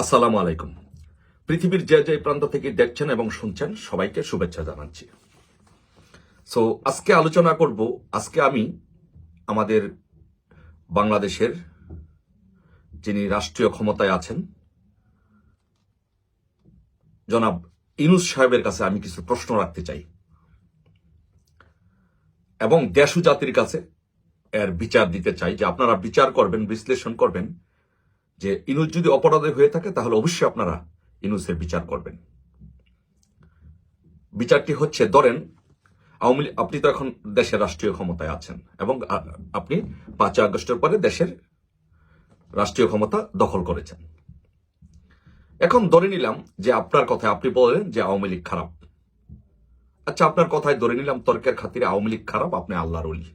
আসসালামু আলাইকুম। পৃথিবীর যে যে প্রান্ত থেকে দেখছেন এবং শুনছেন, সবাইকে শুভেচ্ছা জানাচ্ছি। সো আজকে আলোচনা করব, আজকে আমি আমাদের বাংলাদেশের যিনি রাষ্ট্রীয় ক্ষমতায় আছেন, জনাব ইনুস সাহেবের কাছে আমি কিছু প্রশ্ন রাখতে চাই। এবং দেশু জাতির কাছে এর বিচার দিতে চাই যে আপনারা বিচার করবেন, বিশ্লেষণ করবেন যে ইনুস যদি অপরাধী হয়ে থাকে, তাহলে অবশ্যই আপনারা ইনুসের বিচার করবেন। বিচারটি হচ্ছে, ধরেন, আওয়ামী আপনি তো এখন দেশের রাষ্ট্রীয় ক্ষমতায় আছেন এবং আপনি পাঁচই আগস্টের পরে দেশের রাষ্ট্রীয় ক্ষমতা দখল করেছেন। এখন ধরে নিলাম যে আপনার কথায় আপনি বলেন যে আওয়ামী লীগ খারাপ। আচ্ছা আপনার কথায় ধরে নিলাম তর্কের খাতিরে আওয়ামী লীগ খারাপ, আপনি আল্লাহর অলি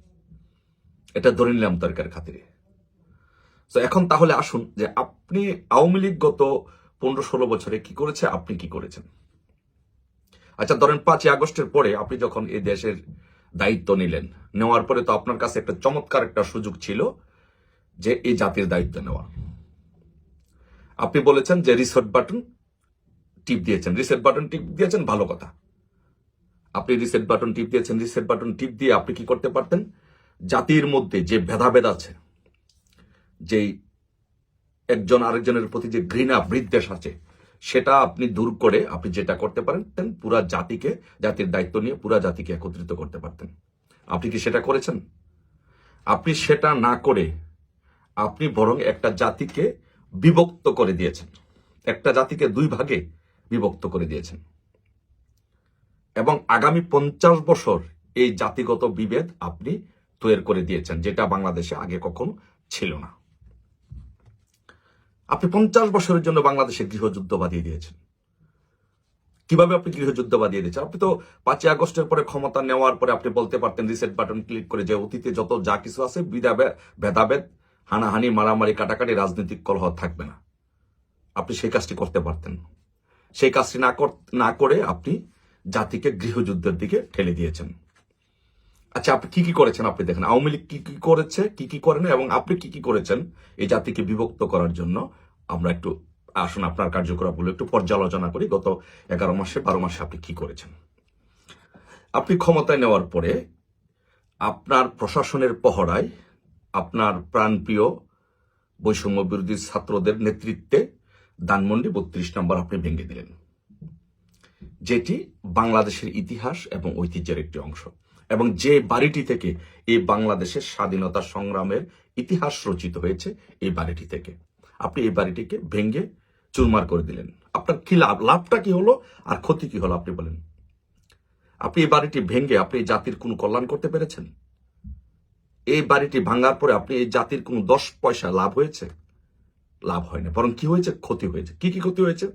এটা ধরে নিলাম তর্কের খাতিরে। তো এখন তাহলে আসুন যে আপনি আওয়ামী লীগ গত পনেরো ষোলো বছরে কি করেছে, আপনি কি করেছেন? আচ্ছা ধরেন পাঁচই আগস্টের পরে আপনি যখন এই দেশের দায়িত্ব নিলেন, নেওয়ার পরে তো আপনার কাছে একটা চমৎকার একটা সুযোগ ছিল যে এই জাতির দায়িত্ব নেওয়া। আপনি বলেছেন যে রিসেট বাটন টিপ দিয়েছেন। রিসেট বাটন টিপ দিয়েছেন, ভালো কথা। আপনি রিসেট বাটন টিপ দিয়েছেন রিসেট বাটন টিপ দিয়ে আপনি কি করতে পারতেন? জাতির মধ্যে যে ভেদাভেদ আছে যেই একজন আরেকজনের প্রতি যে ঘৃণা বিদ্বেষ আছে, সেটা আপনি দূর করে আপনি যেটা করতে পারেন পুরা জাতিকে, জাতির দায়িত্ব নিয়ে পুরা জাতিকে একত্রিত করতে পারতেন। আপনি কি সেটা করেছেন? আপনি সেটা না করে আপনি বরং একটা জাতিকে বিভক্ত করে দিয়েছেন। একটা জাতিকে দুই ভাগে বিভক্ত করে দিয়েছেন। এবং আগামী পঞ্চাশ বছর এই জাতিগত বিভেদ আপনি তৈরি করে দিয়েছেন, যেটা বাংলাদেশে আগে কখনো ছিল না। আপনি পঞ্চাশ বছরের জন্য বাংলাদেশে গৃহযুদ্ধ বাঁধিয়ে দিয়েছেন। কীভাবে আপনি গৃহযুদ্ধ বাঁধিয়ে দিয়েছেন? আপনি তো পাঁচই আগস্টের পরে ক্ষমতা নেওয়ার পরে আপনি বলতে পারতেন রিসেট বাটন ক্লিক করে যে অতীতে যত যা কিছু আছে ভেদাভেদ, হানাহানি, মারামারি, কাটাকাটি, রাজনৈতিক কলহ থাকবে না। আপনি সেই কাজটি করতে পারতেন সেই কাজটি না করে আপনি জাতিকে গৃহযুদ্ধের দিকে ঠেলে দিয়েছেন। আচ্ছা আপনি কি কি করেছেন আপনি দেখেন, আওয়ামী লীগ কি কি করেছে, কি কি করে না, এবং আপনি কি কি করেছেন এই জাতিকে বিভক্ত করার জন্য? আমরা একটু আসুন আপনার কার্যকলাপগুলো একটু পর্যালোচনা করি, গত এগারো মাসে, বারো মাসে আপনি কি করেছেন? আপনি ক্ষমতায় নেওয়ার পরে আপনার প্রশাসনের পহড়ায় আপনার প্রাণপ্রিয় বৈষম্য বিরোধী ছাত্রদের নেতৃত্বে ধানমন্ডি বত্রিশ নম্বর আপনি ভেঙে দিলেন, যেটি বাংলাদেশের ইতিহাস এবং ঐতিহ্যের একটি অংশ। এবং যে বাড়িটি থেকে এই বাংলাদেশের স্বাধীনতা সংগ্রামের ইতিহাস রচিত হয়েছে, এই বাড়িটি থেকে। আপনি এই বাড়িটিকে ভেঙে চুরমার করে দিলেন। আপনার কি লাভ? লাভটা কি হলো? আর ক্ষতি কি হলো, আপনি বলেন। আপনি এই বাড়িটি ভেঙে আপনি জাতির কোনো কল্যাণ করতে পেরেছেন? এই বাড়িটি ভাঙার পরে আপনি এই জাতির কোনো দশ পয়সা লাভ হয়েছে? লাভ হয় না বরং কি হয়েছে? ক্ষতি হয়েছে। কি কি ক্ষতি হয়েছে?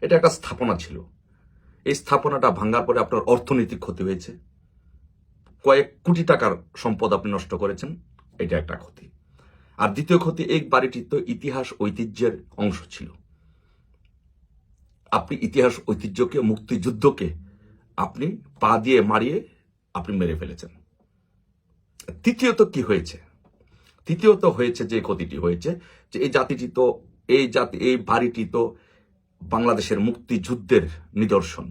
এটা একটা স্থাপনা ছিল। এই স্থাপনাটা ভাঙার পরে আপনার অর্থনৈতিক ক্ষতি হয়েছে। কয়েক কোটি টাকার সম্পদ আপনি নষ্ট করেছেন, এটা একটা ক্ষতি। আর দ্বিতীয় ক্ষতি, এই বাড়িটি তো ইতিহাস ঐতিহ্যের অংশ ছিল। আপনি ইতিহাস ঐতিহ্যকে, মুক্তিযুদ্ধকে আপনি পা দিয়ে মারিয়ে আপনি মেরে ফেলেছেন। তৃতীয়ত কি হয়েছে? তৃতীয়ত হয়েছে যে ক্ষতিটি হয়েছে যে এই জাতিটি তো, এই জাতি, এই বাড়িটি তো বাংলাদেশের মুক্তিযুদ্ধের নিদর্শন।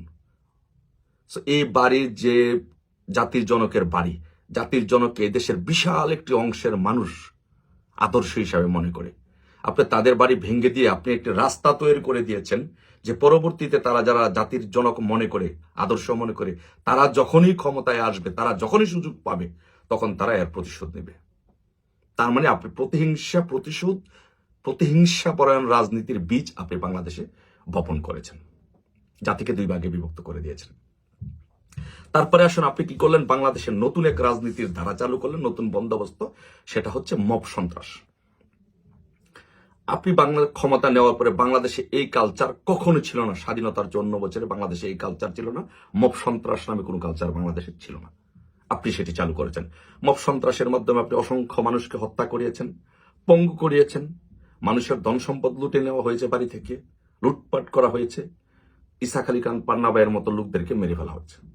এই বাড়ির যে জাতির জনকের বাড়ি, জাতির জনককে এই দেশের বিশাল একটি অংশের মানুষ আদর্শ হিসাবে মনে করে। আপনি তাদের বাড়ি ভেঙে দিয়ে আপনি একটি রাস্তা তৈরি করে দিয়েছেন যে পরবর্তীতে তারা যারা জাতির জনক মনে করে, আদর্শ মনে করে, তারা যখনই ক্ষমতায় আসবে, তারা যখনই সুযোগ পাবে, তখন তারা এর প্রতিশোধ নেবে। তার মানে আপনি প্রতিহিংসা, প্রতিশোধ, প্রতিহিংসা পরায়ণ রাজনীতির বীজ আপনি বাংলাদেশে বপন করেছেন। জাতিকে দুই ভাগে বিভক্ত করে দিয়েছেন। তারপরে আসুন, আপনি কি করলেন? বাংলাদেশের নতুন এক রাজনীতির ধারা চালু করলেন, নতুন বন্দোবস্ত, সেটা হচ্ছে মব সন্ত্রাস। আপনি বাংলা ক্ষমতা নেওয়ার পরে বাংলাদেশে এই কালচার কখনো ছিল না। স্বাধীনতার জন্য বছরে বাংলাদেশে এই কালচার ছিল না। মব সন্ত্রাস নামে কোনো কালচার বাংলাদেশে ছিল না। আপনি সেটি চালু করেছেন। মব সন্ত্রাসের মাধ্যমে আপনি অসংখ্য মানুষকে হত্যা করিয়েছেন, পঙ্গু করিয়েছেন। মানুষের ধন সম্পদ লুটে নেওয়া হয়েছে বাড়ি থেকে, লুটপাট করা হয়েছে। ইসাক আলী খান পান্নাবাইয়ের মতো লোকদেরকে মেরে ফেলা হচ্ছে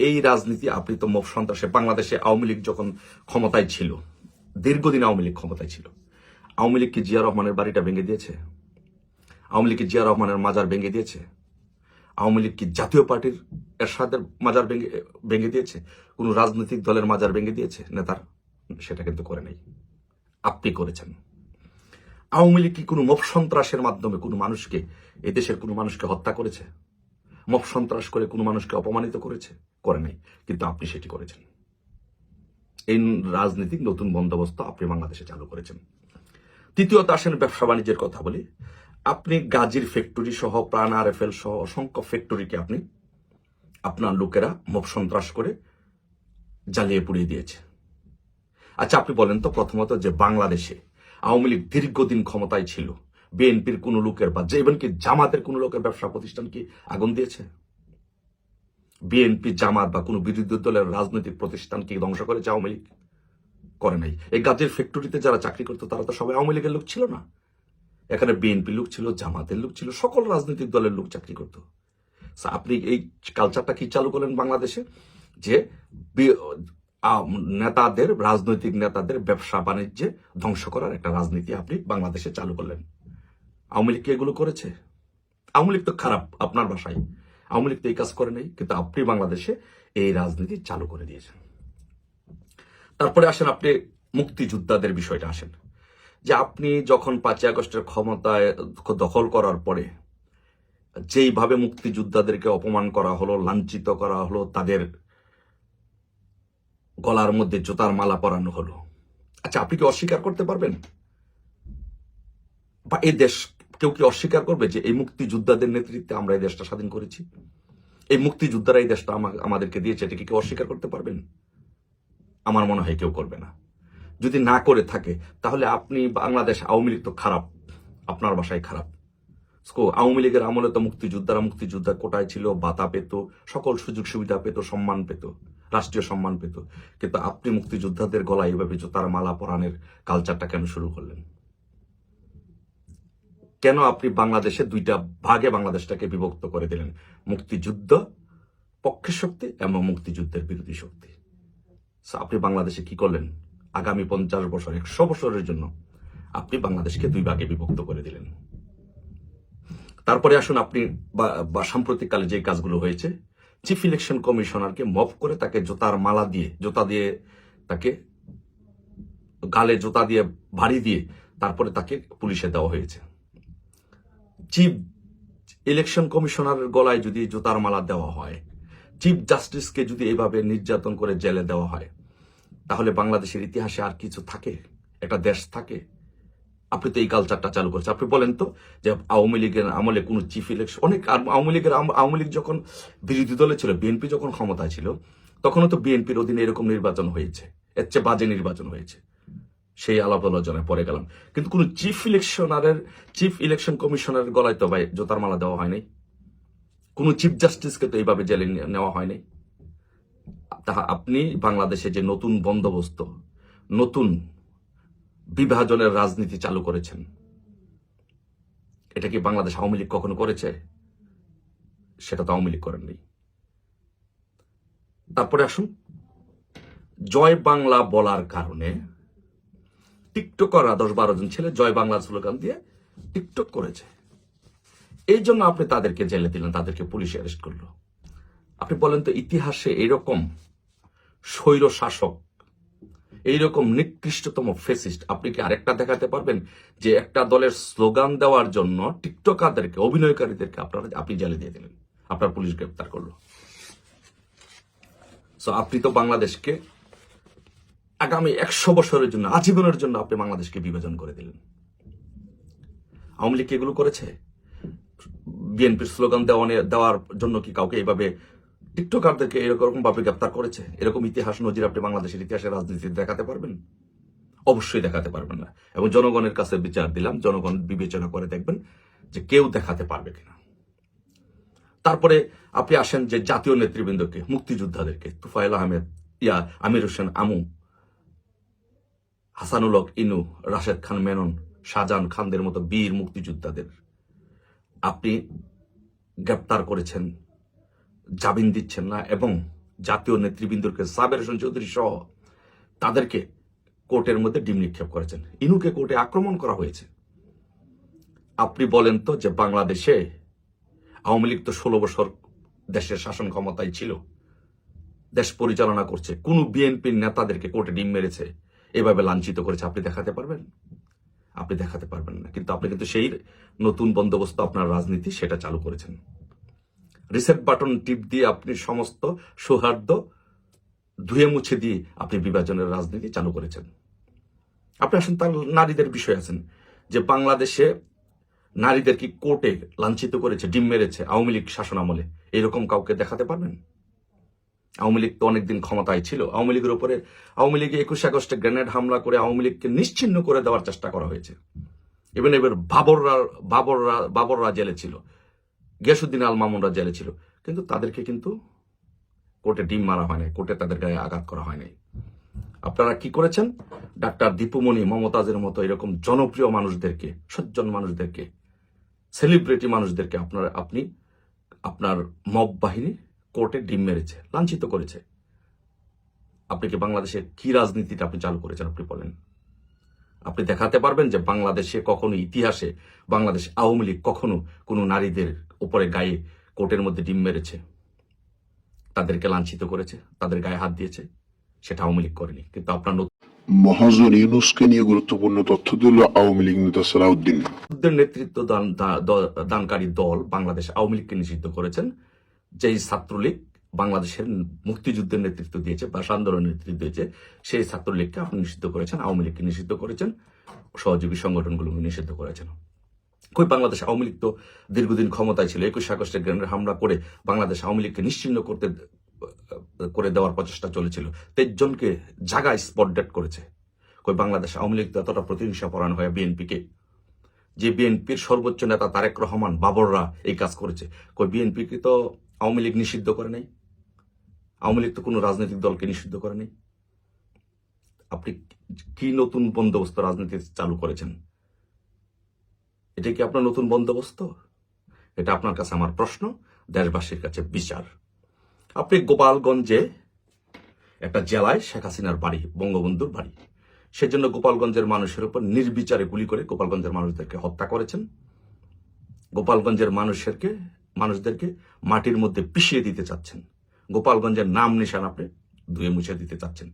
এই রাজনীতি আপনি তো মব সন্ত্রাসে বাংলাদেশে আওয়ামী লীগ যখন ক্ষমতায় ছিল, দীর্ঘদিন আওয়ামী লীগ ক্ষমতায় ছিল, আওয়ামী লীগ কি জিয়া রহমানের বাড়িটা ভেঙে দিয়েছে, আওয়ামী লীগ কি জিয়া রহমানের মাজার ভেঙে দিয়েছে, আওয়ামী লীগ কি জাতীয় পার্টির এরশাদের মাজার ভেঙে ভেঙে দিয়েছে, কোন রাজনৈতিক দলের মাজার ভেঙে দিয়েছে, নেতার সেটা কিন্তু করে নাই। আপনি করেছেন। আওয়ামী লীগ কি কোনো মব সন্ত্রাসের মাধ্যমে কোনো মানুষকে, এদেশের কোনো মানুষকে হত্যা করেছে? মব সন্ত্রাস করে কোনো মানুষকে অপমানিত করেছে? করে নাই। কিন্তু আপনি সেটি করেছেন। এই রাজনৈতিক নতুন বন্দোবস্ত আপনি বাংলাদেশে চালু করেছেন। তৃতীয়ত আসেন ব্যবসা বাণিজ্যের কথা বলি। আপনি গাজীর ফ্যাক্টরি সহ, প্রাণ আর এফ সহ, অসংখ্য ফ্যাক্টরিকে আপনি আপনার লোকেরা মব সন্ত্রাস করে জ্বালিয়ে পুড়িয়ে দিয়েছে। আচ্ছা আপনি বলেন তো প্রথমত যে বাংলাদেশে আওয়ামী লীগ দীর্ঘদিন ক্ষমতায় ছিল। বিএনপির কোন লোকের বা যে এমনকি জামাতের কোন লোকের ব্যবসা প্রতিষ্ঠান কি আগুন দিয়েছে? বিএনপি, জামাত বা কোনো বিরোধী দলের রাজনৈতিক প্রতিষ্ঠান কি ধ্বংস করেছে আওয়ামী লীগ? করে নাই। এই গাজের ফ্যাক্টরিতে যারা চাকরি করতো, তারা তো সবাই আওয়ামী লীগের লোক ছিল না। এখানে বিএনপি লোক ছিল, জামাতের লোক ছিল, সকল রাজনৈতিক দলের লোক চাকরি করতো। আপনি এই কালচারটা কি চালু করলেন বাংলাদেশে? যে নেতাদের, রাজনৈতিক নেতাদের ব্যবসা বাণিজ্যে ধ্বংস করার একটা রাজনীতি আপনি বাংলাদেশে চালু করলেন। আওয়ামী লীগ এগুলো করেছে? আওয়ামী লীগ তো খারাপ আপনার বাসায়। আওয়ামী লীগ তো এই কাজ করে নাই, কিন্তু আপনি বাংলাদেশে এই রাজনীতি চালু করে দিয়েছেন। তারপরে আসেন আপনি মুক্তিযোদ্ধাদের বিষয়টা আসেন। যে আপনি যখন পাঁচই আগস্টের ক্ষমতায় দখল করার পরে যেইভাবে মুক্তিযোদ্ধাদেরকে অপমান করা হলো, লাঞ্ছিত করা হলো, তাদের গলার মধ্যে জোতার মালা পরানো হলো। আচ্ছা আপনি কি অস্বীকার করতে পারবেন? বা এই দেশ কেউ কি অস্বীকার করবে যে এই মুক্তিযোদ্ধাদের নেতৃত্বে আমরা এই দেশটা স্বাধীন করেছি? এই মুক্তিযোদ্ধারা এই দেশটা আমা- আমাদেরকে দিয়েছে এটাকে কেউ অস্বীকার করতে পারবেন? আমার মনে হয় কেউ করবে না। যদি না করে থাকে, তাহলে আপনি বাংলাদেশ আওয়ামী লীগ তো খারাপ, আপনার বাসায় খারাপ। আওয়ামী লীগের আমলে তো মুক্তিযোদ্ধারা মুক্তিযোদ্ধা কোটায় ছিল বাতা পেত, সকল সুযোগ সুবিধা পেত, সম্মান পেত, রাষ্ট্রীয় সম্মান পেত। কিন্তু আপনি মুক্তিযোদ্ধাদের গলায় এভাবে জুতার মালা পরানের কালচারটা কেন শুরু করলেন? কেন আপনি বাংলাদেশে দুইটা ভাগে বাংলাদেশটাকে বিভক্ত করে দিলেন? মুক্তিযুদ্ধ পক্ষের শক্তি এবং মুক্তিযুদ্ধের বিরোধী শক্তি। আপনি বাংলাদেশে কি করলেন? আগামী পঞ্চাশ বছর, একশো বছরের জন্য আপনি বাংলাদেশকে দুই ভাগে বিভক্ত করে দিলেন। তারপরে আসুন আপনি বা- সাম্প্রতিককালে যে কাজগুলো হয়েছে চিফ ইলেকশন কমিশনারকে মফ করে তাকে জোতার মালা দিয়ে, জোতা দিয়ে তাকে গালে জোতা দিয়ে ভারী দিয়ে তারপরে তাকে পুলিশে দেওয়া হয়েছে। চিফ ইলেকশন কমিশনারের গলায় যদি জুতার মালা দেওয়া হয় চিফ জাস্টিসকে যদি এভাবে নির্যাতন করে জেলে দেওয়া হয়, তাহলে বাংলাদেশের ইতিহাসে আর কিছু থাকে? একটা দেশ থাকে? আপনি তো এই কালচারটা চালু করেছেন। আপনি বলেন তো যে আওয়ামী লীগের আমলে কোনো চিফ ইলেকশন অনেক আওয়ামী লীগের আওয়ামী লীগ যখন বিরোধী দলে ছিল বিএনপি যখন ক্ষমতায় ছিল, তখনও তো বিএনপির অধীনে এরকম নির্বাচন হয়েছে। এর চেয়ে বাজে নির্বাচন হয়েছে। সেই আলাপ আলোচনায় পরে গেলাম। কিন্তু কোনো চিফ ইলেকশনারের চিফ ইলেকশন কমিশনারের গলায় তো ভাই জোতার মালা দেওয়া হয়নি কোনো চিফ জাস্টিসকে তো এইভাবে জেলে নেওয়া হয়নি তাহা আপনি বাংলাদেশে যে নতুন বন্দোবস্ত, নতুন বিভাজনের রাজনীতি চালু করেছেন, এটা কি বাংলাদেশ আওয়ামী লীগ কখনো করেছে? সেটা তো আওয়ামী লীগ করেননি তারপরে আসুন। জয় বাংলা বলার কারণে টিকটকাররা দশ বারো জন ছেলে জয় বাংলার স্লোগান দিয়ে টিকটক করেছে। এই জন্য আপনি তাদেরকে জেলে দিলেন, তাদেরকে পুলিশ অ্যারেস্ট করল। আপনি বলেন তো, ইতিহাসে এরকম স্বৈর শাসক, এইরকম নিকৃষ্টতম ফেসিস্ট আপনি কি আরেকটা দেখাতে পারবেন যে একটা দলের স্লোগান দেওয়ার জন্য টিকটকারদেরকে, অভিনয়কারীদেরকে আপনারা, আপনি জেলে দিয়ে দিলেন, আপনার পুলিশ গ্রেপ্তার করল। সো আপনি তো বাংলাদেশকে আগামী একশো বছরের জন্য, আজীবনের জন্য আপনি বাংলাদেশকে বিভাজন করে দিলেন। আওয়ামী লীগ এগুলো করেছে? বিএনপির স্লোগান দেওয়া দেওয়ার জন্য কি কাউকে এইভাবে টিকটকারদেরকে এরকম ভাবে গ্রেপ্তার করেছে? এরকম ইতিহাস নজির আপনি বাংলাদেশের ইতিহাসের রাজনীতি দেখাতে পারবেন? অবশ্যই দেখাতে পারবেন না। এবং জনগণের কাছে বিচার দিলাম, জনগণ বিবেচনা করে দেখবেন যে কেউ দেখাতে পারবে কিনা। তারপরে আপনি আসেন যে জাতীয় নেতৃবৃন্দকে, মুক্তিযোদ্ধাদেরকে তুফাইল আহমেদ, ইয়া, আমির হোসেন আমু হাসানুল হক, ইনু, রাশেদ খান, মেনন, শাহজাহান খানদের মতো বীর মুক্তিযোদ্ধাদের আপনি গ্রেপ্তার করেছেন, জামিন দিচ্ছেন না এবং জাতীয় নেতৃবৃন্দকে সাবের হোসেন চৌধুরী সহ তাদেরকে কোর্টের মধ্যে ডিম নিক্ষেপ করেছেন। ইনুকে কোর্টে আক্রমণ করা হয়েছে। আপনি বলেন তো যে বাংলাদেশে আওয়ামী লীগ তো ষোলো বছর দেশের শাসন ক্ষমতায় ছিল, দেশ পরিচালনা করছে, কোন বিএনপির নেতাদেরকে কোর্টে ডিম মেরেছে এভাবে লাঞ্ছিত করেছে, আপনি দেখাতে পারবেন? আপনি দেখাতে পারবেন না। কিন্তু আপনি কিন্তু সেই নতুন বন্দোবস্ত আপনার রাজনীতি সেটা চালু করেছেন। রিসেট বাটন টিপ দিয়ে আপনি সমস্ত সৌহার্দ্য ধুয়ে মুছে দিয়ে আপনি বিভাজনের রাজনীতি চালু করেছেন। আপনি আসেন, তার নারীদের বিষয় আছেন যে বাংলাদেশে নারীদের কি কোর্টে লাঞ্ছিত করেছে, ডিম মেরেছে, আওয়ামী লীগ শাসন আমলে এরকম কাউকে দেখাতে পারবেন? আওয়ামী লীগ তো অনেকদিন ক্ষমতায় ছিল। আওয়ামী লীগের উপরে আওয়ামী লীগে একুশে আগস্টে গ্রেনেড হামলা করে আওয়ামী লীগকে নিশ্চিহ্ন করে দেওয়ার চেষ্টা করা হয়েছে। ইভেন এবার বাবররা বাবররা বাবররা জেলে ছিল। গিয়াসুদ্দিন আল মামুনরা জেলে ছিল। কিন্তু তাদেরকে কিন্তু কোর্টে ডিম মারা হয় নাই, কোর্টে তাদের গায়ে আঘাত করা হয় নাই। আপনারা কি করেছেন? ডাক্তার দীপুমণি, মমতাজের মতো এরকম জনপ্রিয় মানুষদেরকে, সজ্জন মানুষদেরকে সেলিব্রিটি মানুষদেরকে আপনার, আপনি আপনার মব বাহিনী কোর্টে ডিম মেরেছে লাঞ্ছিত করেছে। আপনি কি বাংলাদেশের কি রাজনীতিটা আপনি চালু করেছেন আপনি বলেন। আপনি দেখাতে পারবেন যে বাংলাদেশে কখনো ইতিহাসে বাংলাদেশ আওয়ামী লীগ কখনো কোনো নারীদের উপরে গায়ে কোর্টের মধ্যে ডিম মেরেছে। তাদেরকে লাঞ্ছিত করেছে তাদের গায়ে হাত দিয়েছে সেটা আওয়ামী লীগ করেনি। কিন্তু আপনার মহাজন ইউনুসকে নিয়ে গুরুত্বপূর্ণ তথ্য দিল আওয়ামী লীগ নেতা সালাউদ্দিন। নেতৃত্ব দান দানকারী দল বাংলাদেশ আওয়ামী লীগকে নিষিদ্ধ করেছেন। যেই ছাত্রলীগ বাংলাদেশের মুক্তিযুদ্ধের নেতৃত্ব দিয়েছে, বা আন্দোলনের নেতৃত্ব দিয়েছে, সেই ছাত্রলীগকে আপনি নিষিদ্ধ করেছেন, আওয়ামী লীগকে নিষিদ্ধ করেছেন, সহযোগী সংগঠনগুলোকে নিষিদ্ধ করেছেন। কই বাংলাদেশ আওয়ামী লীগ তো দীর্ঘদিন ক্ষমতায় ছিল, একুশে আগস্টের গ্রেনেড হামলা করে বাংলাদেশ আওয়ামী লীগকে নিশ্চিন্ন করতে, করে দেওয়ার প্রচেষ্টা চলেছিল। তেইশ জনকে জায়গায় স্পট ডেট করেছে। কই বাংলাদেশ আওয়ামী লীগ তো এতটা প্রতিহিংসা পরায়ণ হয় বিএনপিকে। যে বিএনপির সর্বোচ্চ নেতা তারেক রহমান, বাবররা এই কাজ করেছে। কই বিএনপিকে তো আওয়ামী লীগ নিষিদ্ধ করে নাই। আওয়ামী লীগ তো কোনো রাজনৈতিক দলকে নিষিদ্ধ করে নাই। আপনি কি নতুন বন্দোবস্ত রাজনীতি চালু করেছেন? এটা কি আপনার নতুন বন্দোবস্ত? এটা আপনার কাছে আমার প্রশ্ন, দেশবাসীর কাছে বিচার। আপনি গোপালগঞ্জে একটা জেলায় শেখ হাসিনার বাড়ি, বঙ্গবন্ধুর বাড়ি। সেজন্য গোপালগঞ্জের মানুষের উপর নির্বিচারে গুলি করে গোপালগঞ্জের মানুষদেরকে হত্যা করেছেন। গোপালগঞ্জের মানুষেরকে মানুষদেরকে মাটির মধ্যে পিষিয়ে দিতে চাচ্ছেন। গোপালগঞ্জের নাম নিশান আপনি ধুয়ে মুছে দিতে চাচ্ছেন।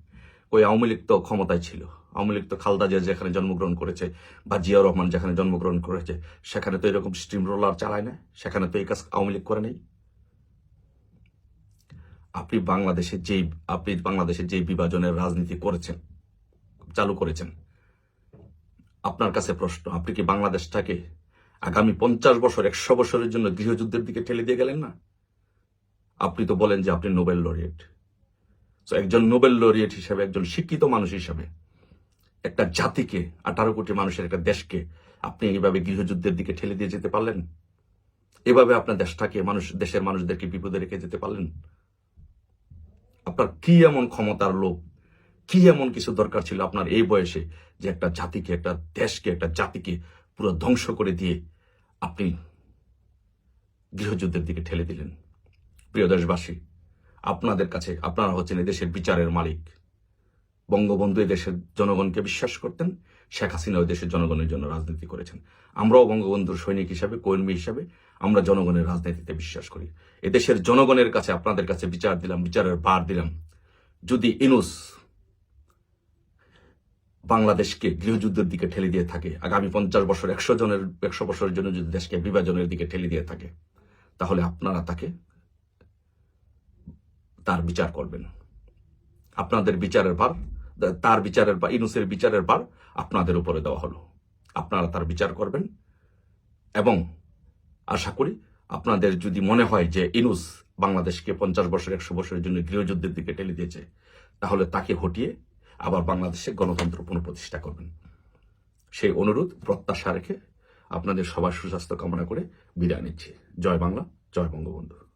ওই আওয়ামী লীগ তো ক্ষমতায় ছিল। আওয়ামী লীগ তো খালদা জিয়া যেখানে জন্মগ্রহণ করেছে, বা জিয়াউর রহমান যেখানে জন্মগ্রহণ করেছে, সেখানে তো এরকম স্টিম রোলার চালায় না? সেখানে তো এই কাজ আওয়ামী লীগ করে নেই? আপনি বাংলাদেশে যেই, আপনি বাংলাদেশে যেই বিভাজনের রাজনীতি করেছেন, চালু করেছেন, আপনার কাছে প্রশ্ন, আপনি কি বাংলাদেশটাকে আগামী পঞ্চাশ বছর, একশো বছরের জন্য গৃহযুদ্ধের দিকে ঠেলে দিয়ে গেলেন না? আপনি তো বলেন যে আপনি নোবেল লরিয়েট। তো একজন নোবেল লরিয়েট হিসাবে, একজন শিক্ষিত মানুষ হিসাবে, একটা জাতিকে, আঠারো কোটি মানুষের একটা দেশকে, আপনি এইভাবে গৃহযুদ্ধের দিকে ঠেলে দিয়ে যেতে পারলেন? এভাবে আপনার দেশটাকে, মানুষ, দেশের মানুষদেরকে বিপদে রেখে যেতে পারলেন? আপনার কি এমন ক্ষমতার লোভ? কি এমন কিছু দরকার ছিল আপনার এই বয়সে যে একটা জাতিকে, একটা দেশকে, একটা জাতিকে পুরো ধ্বংস করে দিয়ে আপনি গৃহযুদ্ধের দিকে ঠেলে দিলেন। প্রিয় দেশবাসী, আপনাদের কাছে আপনারা হচ্ছেন এদেশের বিচারের মালিক। বঙ্গবন্ধু এদেশের জনগণকে বিশ্বাস করতেন, শেখ হাসিনা ওই দেশের জনগণের জন্য রাজনীতি করেছেন। আমরাও বঙ্গবন্ধুর সৈনিক হিসাবে, কর্মী হিসাবে আমরা জনগণের রাজনীতিতে বিশ্বাস করি। এদেশের জনগণের কাছে, আপনাদের কাছে বিচার দিলাম, বিচারের ভার দিলাম। যদি ইনুস বাংলাদেশকে গৃহযুদ্ধের দিকে ঠেলে দিয়ে থাকে। আগামী পঞ্চাশ বছর একশো জনের, একশো বছরের জন্য যদি দেশকে বিভাজনের দিকে ঠেলে দিয়ে থাকে, তাহলে আপনারা তাকে তার বিচার করবেন। আপনাদের বিচারের ভার, তার বিচারের বা ইনুসের বিচারের ভার আপনাদের উপরে দেওয়া হলো। আপনারা তার বিচার করবেন এবং আশা করি আপনাদের যদি মনে হয় যে ইনুস বাংলাদেশকে পঞ্চাশ বছর, একশো বছরের জন্য গৃহযুদ্ধের দিকে ঠেলে দিয়েছে, তাহলে তাকে হটিয়ে আবার বাংলাদেশে গণতন্ত্র পুনঃপ্রতিষ্ঠা করবেন। সেই অনুরোধ, প্রত্যাশা রেখে আপনাদের সবার সুস্বাস্থ্য কামনা করে বিদায় নিচ্ছি। জয় বাংলা, জয় বঙ্গবন্ধু।